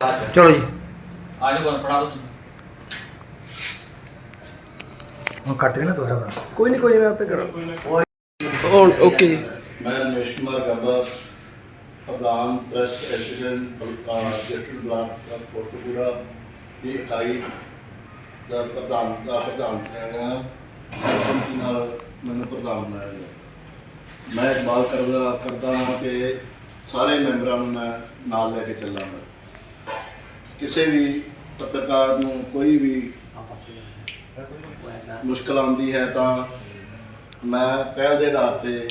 ਚਲੋ ਜੀ। ਆ ਜਾਓ ਬਣ ਪੜਾ ਦੋ ਹੁਣ ਕੱਟ ਕੇ ਨਾ ਦੁਬਾਰਾ ਬਣਾ। ਕੋਈ ਨਹੀਂ ਕੋਈ ਨਹੀਂ ਮੈਂ ਆਪੇ ਕਰਾਂ। ਓਕੇ ਜੀ। ਮੈਂ ਰਮੇਸ਼ ਕੁਮਾਰ ਗਰਬਾ ਪ੍ਰਧਾਨ press association district block of Kotkapura ਦੀ ਇਕਾਈ ਦਾ ਪ੍ਰਧਾਨ ਦਾ ਪ੍ਰਧਾਨ ਗਿਆ ਸੰਮਤੀ ਨਾਲ ਮੈਨੂੰ ਪ੍ਰਧਾਨ ਬਣਾਇਆ ਗਿਆ। ਮੈਂ ਇਕਬਾਲ ਕਰਦਾ ਕਰਦਾ ਹਾਂ ਕਿ ਸਾਰੇ ਮੈਂਬਰਾਂ ਨੂੰ ਮੈਂ ਨਾਲ ਲੈ ਕੇ ਚੱਲਾਂਗਾ। ਕਿਸੇ ਵੀ ਪੱਤਰਕਾਰ ਨੂੰ ਕੋਈ ਵੀ ਮੁਸ਼ਕਲ ਆਉਂਦੀ ਹੈ ਤਾਂ ਮੈਂ ਪਹਿਲ ਦੇ ਆਧਾਰ ਤੇ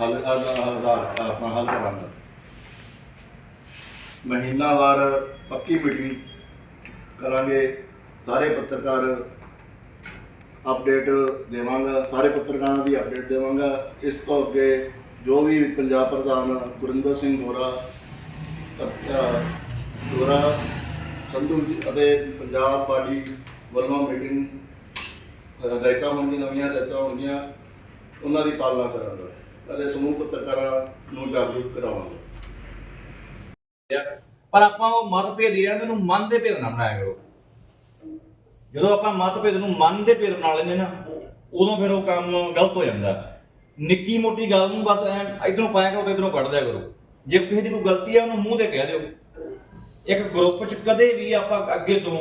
ਹੱਲ ਆਧਾਰ ਆਪਣਾ ਹੱਲ ਕਰਾਂਗਾ। ਮਹੀਨਾਵਾਰ ਪੱਕੀ ਮੀਟਿੰਗ ਕਰਾਂਗੇ ਸਾਰੇ ਪੱਤਰਕਾਰ ਅਪਡੇਟ ਦੇਵਾਂਗਾ ਸਾਰੇ ਪੱਤਰਕਾਰਾਂ ਦੀ ਅਪਡੇਟ ਦੇਵਾਂਗਾ। ਇਸ ਤੋਂ ਅੱਗੇ ਜੋ ਵੀ ਪੰਜਾਬ ਪ੍ਰਧਾਨ ਗੁਰਿੰਦਰ ਸਿੰਘ ਗੋਰਾ ਅ, ਸੰਧੂ ਜੀ ਅਤੇ ਪੰਜਾਬ ਪਾਰਟੀ ਵੱਲੋਂ ਮੀਟਿੰਗ ਹਦਾਇਤਾਂ ਹੋਣਗੀਆਂ, ਨਵੀਆਂ ਹਦਾਇਤਾਂ ਹੋਣਗੀਆਂ, ਉਹਨਾਂ ਦੀ ਪਾਲਣਾ ਕਰਾਂਗਾ ਅਤੇ ਸਮੂਹ ਪੱਤਰਕਾਰਾਂ ਨੂੰ ਜਾਗਰੂਕ ਕਰਾਵਾਂਗਾ। ਪਰ ਆਪਾਂ ਉਹ ਮਤਭੇਦ ਹੀ ਰਹਿਣ ਨੂੰ ਮਨ ਦੇ ਭੇਦ ਨਾ ਬਣਾਇਆ ਕਰੋ। ਜਦੋਂ ਆਪਾਂ ਮਤਭੇਦ ਨੂੰ ਮਨ ਦੇ ਭੇਦ ਬਣਾ ਲੈਂਦੇ ਨਾ, ਉਦੋਂ ਫਿਰ ਉਹ ਕੰਮ ਗਲਤ ਹੋ ਜਾਂਦਾ। ਨਿੱਕੀ ਮੋਟੀ ਗੱਲ ਨੂੰ ਬਸ ਐ, ਇਧਰੋਂ ਪਾਇਆ ਕਰੋ ਤੇ ਇਧਰੋਂ ਕੱਢ ਦਿਆ ਕਰੋ। ਜੇ ਕਿਸੇ ਦੀ ਕੋਈ ਗਲਤੀ ਹੈ ਉਹਨੂੰ ਮੂੰਹ ਤੇ ਕਹਿ ਦਿਓ। ਇੱਕ ਗਰੁੱਪ 'ਚ ਕਦੇ ਵੀ ਆਪਾਂ ਅੱਗੇ ਤੋਂ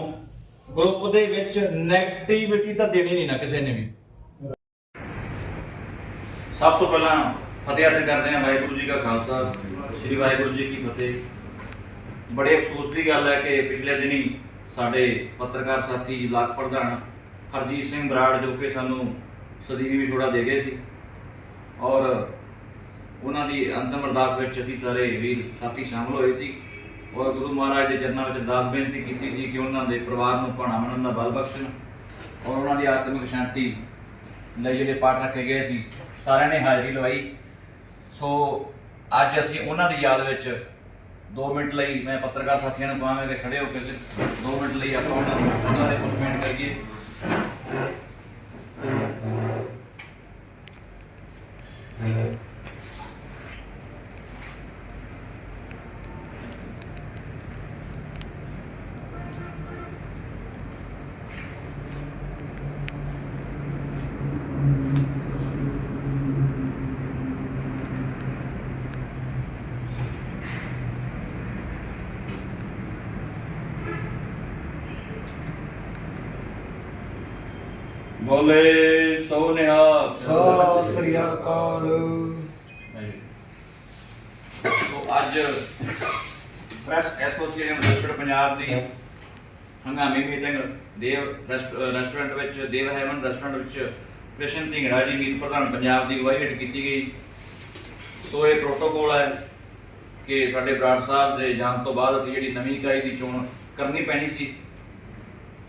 ਗਰੁੱਪ ਦੇ ਵਿੱਚ 네ਗੇਟਿਵਿਟੀ ਤਾਂ ਦੇਣੀ ਨਹੀਂ ਨਾ ਕਿਸੇ ਨੇ ਵੀ। ਸਭ ਤੋਂ ਪਹਿਲਾਂ ਫਤਿਹ ਅਰਜ਼ ਕਰਦੇ ਹਾਂ ਵਾਹਿਗੁਰੂ ਜੀ ਕਾ ਖਾਲਸਾ, ਸ੍ਰੀ ਵਾਹਿਗੁਰੂ ਜੀ ਕੀ ਫਤਿਹ। ਬੜੇ ਅਫਸੋਸ ਦੀ ਗੱਲ ਹੈ ਕਿ ਪਿਛਲੇ ਦਿਨੀ ਸਾਡੇ ਪੱਤਰਕਾਰ ਸਾਥੀ ਲਾਖ ਪ੍ਰਧਾਨ ਹਰਜੀਤ ਸਿੰਘ ਬਰਾੜ ਜੋ ਕਿ ਸਾਨੂੰ ਸਦੀਵੀ ਵਿਛੋੜਾ ਦੇ ਗਏ ਸੀ ਔਰ ਉਹਨਾਂ ਦੀ ਅੰਤਮ ਅਰਦਾਸ ਵਿੱਚ ਅਸੀਂ ਸਾਰੇ ਵੀਰ ਸਾਥੀ ਸ਼ਾਮਲ ਹੋਏ ਸੀ। ਔਰ ਗੁਰੂ ਮਹਾਰਾਜ ਦੇ ਚਰਨਾਂ ਵਿੱਚ ਅਰਦਾਸ ਬੇਨਤੀ ਕੀਤੀ ਸੀ ਕਿ ਉਹਨਾਂ ਦੇ ਪਰਿਵਾਰ ਨੂੰ ਭਾਣਾ ਮੰਨਣ ਦਾ ਬਲ ਬਖਸ਼ਣ ਔਰ ਉਹਨਾਂ ਦੀ ਆਤਮਿਕ ਸ਼ਾਂਤੀ ਲਈ ਜਿਹੜੇ ਪਾਠ ਰੱਖੇ ਗਏ ਸੀ, ਸਾਰਿਆਂ ਨੇ ਹਾਜ਼ਰੀ ਲਵਾਈ। ਸੋ ਅੱਜ ਅਸੀਂ ਉਹਨਾਂ ਦੀ ਯਾਦ ਵਿੱਚ 2 ਮਿੰਟ ਲਈ ਮੈਂ ਪੱਤਰਕਾਰ ਸਾਥੀਆਂ ਨੂੰ ਕਹਾਂਗਾ ਕਿ ਖੜੇ ਹੋ ਕੇ 2 ਮਿੰਟ ਲਈ ਆਪਾਂ ਉਹਨਾਂ ਨੂੰ ਉਹਨਾਂ ਦੇ ਕੰਪਲੀਮੈਂਟ ਕਰੀਏ। ਬੋਲੇ ਸੋ ਨਿਹਾਲ ਸਤਿ ਸ੍ਰੀ ਅਕਾਲ। ਸੋ ਅੱਜ ਪ੍ਰੈਸ ਐਸੋਸੀਏਸ਼ਨ ਰਜਿਸਟਰਡ ਪੰਜਾਬ ਦੀ ਹੰਗਾਮੀ ਮੀਟਿੰਗ ਦੇਵ ਰੈਸਟ- ਰੈਸਟੋਰੈਂਟ ਵਿੱਚ ਦੇਵ ਹੈਵਨ ਰੈਸਟੋਰੈਂਟ ਵਿੱਚ ਕ੍ਰਿਸ਼ਨ ਢਿੰਗੜਾ ਜੀ ਮੀਤ ਪ੍ਰਧਾਨ ਪੰਜਾਬ ਦੀ ਅਗਵਾਈ ਹੇਠ ਕੀਤੀ ਗਈ। ਸੋ ਇਹ ਪ੍ਰੋਟੋਕੋਲ ਹੈ ਕਿ ਸਾਡੇ ਬਰਾੜ ਸਾਹਿਬ ਦੇ ਜਾਣ ਤੋਂ ਬਾਅਦ ਅਸੀਂ ਜਿਹੜੀ ਨਵੀਂ ਇਕਾਈ ਦੀ ਚੋਣ ਕਰਨੀ ਪੈਣੀ ਸੀ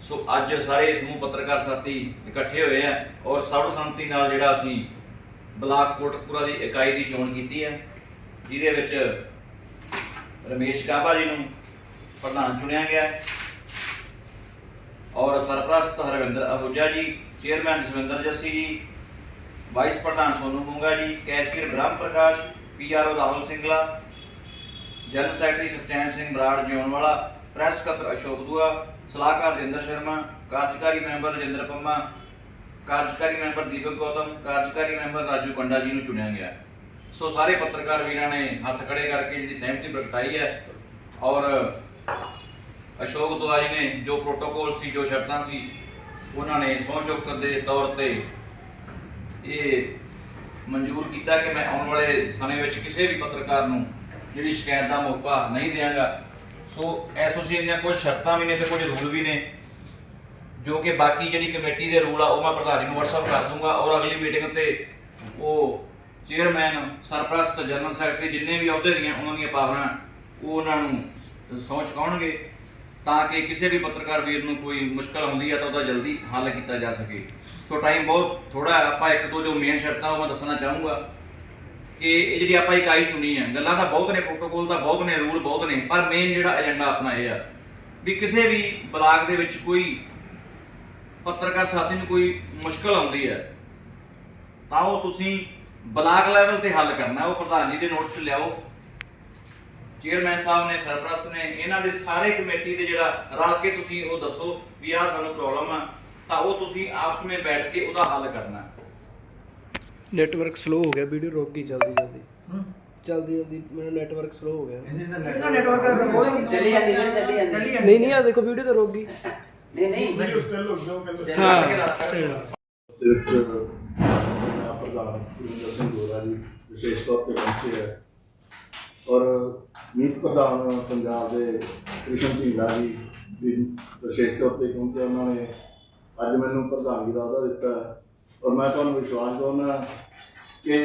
ਸੋ ਅੱਜ ਸਾਰੇ ਸਮੂਹ ਪੱਤਰਕਾਰ ਸਾਥੀ ਇਕੱਠੇ ਹੋਏ ਆ ਔਰ ਸਰਬਸੰਮਤੀ ਨਾਲ ਜਿਹੜਾ ਅਸੀਂ ਬਲਾਕ ਕੋਟਕਪੂਰਾ ਦੀ ਇਕਾਈ ਦੀ ਚੋਣ ਕੀਤੀ ਹੈ, ਜਿਹਦੇ ਵਿੱਚ ਰਮੇਸ਼ ਕਾਬਾ ਜੀ ਨੂੰ ਪ੍ਰਧਾਨ ਚੁਣਿਆ ਗਿਆ ਔਰ ਸਰਪ੍ਰਸਤ ਹਰਵਿੰਦਰ ਅਹੂਜਾ ਜੀ, ਚੇਅਰਮੈਨ ਜਸਵਿੰਦਰ ਜੱਸੀ ਜੀ, ਵਾਈਸ ਪ੍ਰਧਾਨ Sonu Munga ji, cashier Brahm Prakash PRO Rahul Singla, general secretary Satyan Singh Brar Jiunwala, press ਸਕੱਤਰ ਅਸ਼ੋਕ ਦੁਆ ਸਲਾਹਕਾਰ ਰਜਿੰਦਰ ਸ਼ਰਮਾ, ਕਾਰਜਕਾਰੀ ਮੈਂਬਰ ਰਜਿੰਦਰ ਪੰਮਾ, ਕਾਰਜਕਾਰੀ ਮੈਂਬਰ ਦੀਪਕ ਗੌਤਮ, ਕਾਰਜਕਾਰੀ ਮੈਂਬਰ ਰਾਜੂ ਕੰਡਾ ਜੀ ਨੂੰ ਚੁਣਿਆ ਗਿਆ। ਸੋ ਸਾਰੇ ਪੱਤਰਕਾਰ ਵੀਰਾਂ ਨੇ ਹੱਥ ਖੜੇ ਕਰਕੇ ਜਿਹੜੀ ਸਹਿਮਤੀ ਪ੍ਰਗਟਾਈ ਹੈ ਔਰ ਅਸ਼ੋਕ ਦੁਆ ਨੇ ਜੋ ਪ੍ਰੋਟੋਕੋਲ ਸੀ, ਜੋ ਸ਼ਰਤਾਂ ਸੀ, ਉਹਨਾਂ ਨੇ ਸਹੁੰ ਦੇ ਤੌਰ ਤੇ ਇਹ ਮਨਜ਼ੂਰ ਕੀਤਾ ਕਿ ਮੈਂ ਆਉਣ ਵਾਲੇ ਸਮੇਂ ਵਿੱਚ ਕਿਸੇ ਵੀ ਪੱਤਰਕਾਰ ਨੂੰ ਜਿਹੜੀ ਸ਼ਿਕਾਇਤ ਦਾ ਮੌਕਾ ਨਹੀਂ ਦਿਆਂਗਾ। ਸੋ ਐਸੋਸੀਏਸ਼ਨ ਦੀਆਂ ਕੁਝ ਸ਼ਰਤਾਂ ਵੀ ਨੇ ਤੇ ਕੁਝ ਰੂਲ ਵੀ ਨੇ। ਜੋ ਕਿ ਬਾਕੀ ਜਿਹੜੀ ਕਮੇਟੀ ਦੇ ਰੂਲ ਆ, ਉਹ ਮੈਂ ਪ੍ਰਧਾਨ ਨੂੰ WhatsApp ਕਰ ਦੂੰਗਾ ਔਰ ਅਗਲੀ ਮੀਟਿੰਗ ਤੇ ਉਹ ਚੇਅਰਮੈਨ ਸਰਪ੍ਰਸਤ ਜਨਰਲ ਸੈਕਟਰੀ ਜਿੰਨੇ ਵੀ ਅਹੁਦੇ ਦੀਆਂ ਉਹਨਾਂ ਦੀਆਂ ਪਾਵਰਾਂ, ਉਹ ਉਹਨਾਂ ਨੂੰ ਸਹੁੰ ਚੁਕਾਉਣਗੇ ਤਾਂ ਕਿ ਕਿਸੇ ਵੀ ਪੱਤਰਕਾਰ ਵੀਰ ਨੂੰ ਕੋਈ ਮੁਸ਼ਕਲ ਆਉਂਦੀ ਹੈ ਤਾਂ ਉਹਦਾ ਜਲਦੀ ਹੱਲ ਕੀਤਾ ਜਾ ਸਕੇ। ਸੋ ਟਾਈਮ ਬਹੁਤ ਥੋੜਾ ਆਪਾਂ ਇੱਕ ਦੋ ਜੋ ਮੇਨ ਸ਼ਰਤਾਂ ਉਹ ਮੈਂ ਦੱਸਣਾ ਚਾਹੂੰਗਾ। ਕਿ ਇਹ ਜਿਹੜੀ ਆਪਾਂ ਇਕਾਈ ਚੁਣੀ ਹੈ ਗੱਲਾਂ ਤਾਂ ਬਹੁਤ ਨੇ ਪ੍ਰੋਟੋਕੋਲ ਦਾ ਬਹੁਤ ਨੇ ਰੂਲ ਬਹੁਤ ਨੇ, ਪਰ ਮੇਨ ਜਿਹੜਾ ਏਜੰਡਾ ਆਪਣਾ ਇਹ ਆ ਵੀ ਕਿਸੇ ਵੀ ਬਲਾਕ ਦੇ ਵਿੱਚ ਕੋਈ ਪੱਤਰਕਾਰ ਸਾਥੀ ਨੂੰ ਕੋਈ ਮੁਸ਼ਕਲ ਆਉਂਦੀ ਹੈ, ਤਾਂ ਉਹ ਤੁਸੀਂ ਬਲਾਕ ਲੈਵਲ ਤੇ ਹੱਲ ਕਰਨਾ, ਉਹ ਪ੍ਰਧਾਨ ਜੀ ਦੇ ਨੋਟਿਸ 'ਚ ਲਿਆਓ। ਚੇਅਰਮੈਨ ਸਾਹਿਬ ਨੇ, ਸਰਪ੍ਰਸਤ ਨੇ, ਇਹਨਾਂ ਦੇ ਸਾਰੇ ਕਮੇਟੀ ਦੇ ਜਿਹੜਾ ਰਲ ਕੇ ਤੁਸੀਂ ਉਹ ਦੱਸੋ ਵੀ ਆਹ ਸਾਨੂੰ ਪ੍ਰੋਬਲਮ ਆ, ਤਾਂ ਉਹ ਤੁਸੀਂ ਆਪਸ ਵਿੱਚ ਬੈਠ ਕੇ ਉਹਦਾ ਹੱਲ ਕਰਨਾ। ਨੈਟਵਰਕ ਸਲੋ ਹੋ ਗਿਆ ਵੀਡੀਓ ਰੁਕ ਗਈ ਜਲਦੀ ਜਲਦੀ। ਜਲਦੀ ਜਲਦੀ ਮੇਰਾ ਨੈਟਵਰਕ ਸਲੋ ਹੋ ਗਿਆ। ਇਹਦਾ ਨੈਟਵਰਕ ਦਾ ਕੋਈ ਚੱਲੀ ਜਾਂਦੀ ਮੈਂ ਚੱਲੀ ਜਾਂਦੀ। ਨਹੀਂ ਨਹੀਂ ਆ ਦੇਖੋ ਵੀਡੀਓ ਤਾਂ ਰੁਕ ਗਈ। ਨਹੀਂ ਨਹੀਂ। ਹਾਂ। ਦੇ। ਵਿੱਚ ਮੈਂ ਪ੍ਰਧਾਨ ਸੁਰਿੰਦਰ ਸਿੰਘ ਗੋਰਾ ਜੀ ਵਿਸ਼ੇਸ਼ ਤੌਰ ਤੇ ਪਹੁੰਚੇ ਹੈ ਔਰ ਮੀਤ ਪ੍ਰਧਾਨ ਪੰਜਾਬ ਦੇ ਕ੍ਰਿਸ਼ਨ ਢੀਂਗਰਾ ਜੀ ਵੀ ਵਿਸ਼ੇਸ਼ ਤੌਰ ਤੇ ਪਹੁੰਚੇ ਉਹਨਾਂ ਨੇ ਅੱਜ ਮੈਨੂੰ ਪ੍ਰਧਾਨਗੀ ਦਾ ਅਹੁਦਾ ਦਿੱਤਾ। ਹੈ ਔਰ ਮੈਂ ਤੁਹਾਨੂੰ ਵਿਸ਼ਵਾਸ ਦਿਵਾਉਣਾ ਕਿ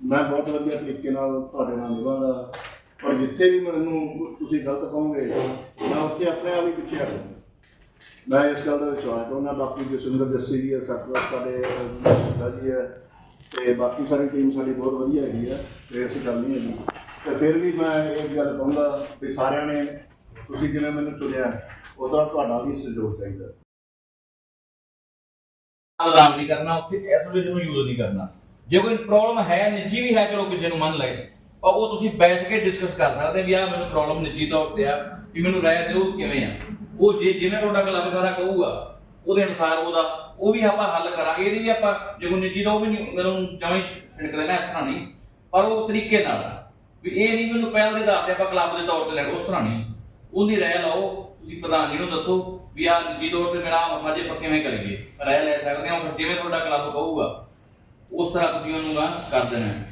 ਮੈਂ ਬਹੁਤ ਵਧੀਆ ਤਰੀਕੇ ਨਾਲ ਤੁਹਾਡੇ ਨਾਲ ਨਿਭਾਂਗਾ। ਔਰ ਜਿੱਥੇ ਵੀ ਮੈਨੂੰ ਤੁਸੀਂ ਗਲਤ ਕਹੋਗੇ, ਮੈਂ ਉੱਥੇ ਆਪਣੇ ਆਪ ਹੀ ਪਿੱਛੇ ਹਟਾਂਗਾ ਮੈਂ ਇਸ ਗੱਲ ਦਾ ਵਿਸ਼ਵਾਸ ਕਰਦਾ ਬਾਕੀ ਜਸਵਿੰਦਰ ਜੱਸੀ ਜੀ ਹੈ, ਸਰਪ੍ਰਸਤ ਸਾਡੇ ਦਾ ਜੀ ਹੈ, ਤੇ ਬਾਕੀ ਸਾਰੀ ਟੀਮ ਸਾਡੀ ਬਹੁਤ ਵਧੀਆ ਹੈਗੀ ਆ ਤੇ ਇਸ ਗੱਲ ਨਹੀਂ ਹੈਗੀ। ਤੇ ਫਿਰ ਵੀ ਮੈਂ ਇਹ ਗੱਲ ਕਹੂੰਗਾ ਵੀ ਸਾਰਿਆਂ ਨੇ ਤੁਸੀਂ ਜਿਵੇਂ ਮੈਨੂੰ ਚੁਣਿਆ ਉਸ ਤਰ੍ਹਾਂ ਤੁਹਾਡਾ ਵੀ ਸਹਿਯੋਗ ਚਾਹੀਦਾ। ਆਰਾਮ ਨਹੀਂ ਕਰਨਾ ਉੱਥੇ ਐਸੋਸੀਏਸ਼ਨ ਨੂੰ ਯੂਜ਼ ਨਹੀਂ ਕਰਨਾ। ਜੇ ਕੋਈ ਪ੍ਰੋਬਲਮ ਹੈ, ਨਿੱਜੀ ਵੀ ਹੈ, ਚਲੋ ਕਿਸੇ ਨੂੰ ਮੰਨ ਲਏ ਪਰ ਉਹ ਤੁਸੀਂ ਬੈਠ ਕੇ ਡਿਸਕਸ ਕਰ ਸਕਦੇ ਵੀ ਆ ਮੈਨੂੰ ਪ੍ਰੋਬਲਮ ਨਿੱਜੀ ਤੌਰ ਤੇ ਆ, ਵੀ ਮੈਨੂੰ ਰਾਏ ਦਿਓ, ਕਿਵੇਂ ਆ। ਉਹ ਜੇ, ਜਿਵੇਂ ਤੁਹਾਡਾ ਕਲੱਬ ਸਾਰਾ ਕਹੂਗਾ, ਉਹਦੇ ਅਨੁਸਾਰ ਉਹਦਾ, ਉਹ ਵੀ ਆਪਾਂ ਹੱਲ ਕਰਾਂਗੇ। ਇਹਦੀ ਵੀ ਆਪਾਂ, ਜੇ ਕੋਈ ਨਿੱਜੀ ਦਾ ਉਹ ਵੀ ਨਹੀਂ ਮੈਨੂੰ ਜਮਾਂ ਹੀ ਛਿੜਕ ਦੇਣਾ ਇਸ ਤਰ੍ਹਾਂ ਨਹੀਂ। ਪਰ ਉਹ ਤਰੀਕੇ ਨਾਲ, ਵੀ ਇਹ ਨਹੀਂ ਮੈਨੂੰ ਪਹਿਲ ਦੇ ਆਧਾਰ ਤੇ ਆਪਾਂ ਕਲੱਬ ਦੇ ਤੌਰ ਤੇ ਲੈ ਉਸ ਤਰ੍ਹਾਂ ਨਹੀਂ। ਉਹਦੀ ਰਾਏ ਲਓ ਤੁਸੀਂ ਪ੍ਰਧਾਨ ਜੀ ਨੂੰ ਦੱਸੋ ਵੀ ਆ ਨਿੱਜੀ ਤੌਰ ਤੇ ਮੇਰਾ ਮਸਲੇ ਪਰ ਕਿਵੇਂ ਕਰੀਏ? ਰਾਏ ਲੈ ਸਕਦੇ ਹਾਂ ਫਿਰ ਜਿਵੇਂ ਤੁਹਾਡਾ ਕਲੱਬ ਕਹੂਗਾ, ਉਸ ਤਰ੍ਹਾਂ ਤੁਸੀਂ ਉਹਨੂੰ ਗਾ ਕਰ ਦੇਣਾ। ਹੈ।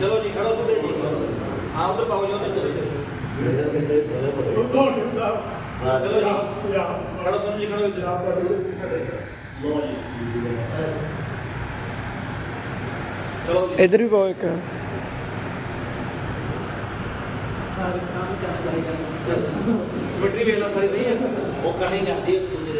ਚਲੋ ਜੀ, ਖੜੋ ਸੁਦੇ ਜੀ ਹਾਂ ਉਧਰ ਪਾਓ ਜੀ ਉਧਰ ਚਲੋ ਜੀ ਖੜੋ ਇਧਰ ਵੀ ਪਾਓ ਇੱਕ। ਮਿੱਟੀ ਵੇਲਾ ਸਾਰੀ ਸਹੀ ਹੈ। ਉਹ ਕਰਨੀ ਜਾਂਦੀ ਹੈ।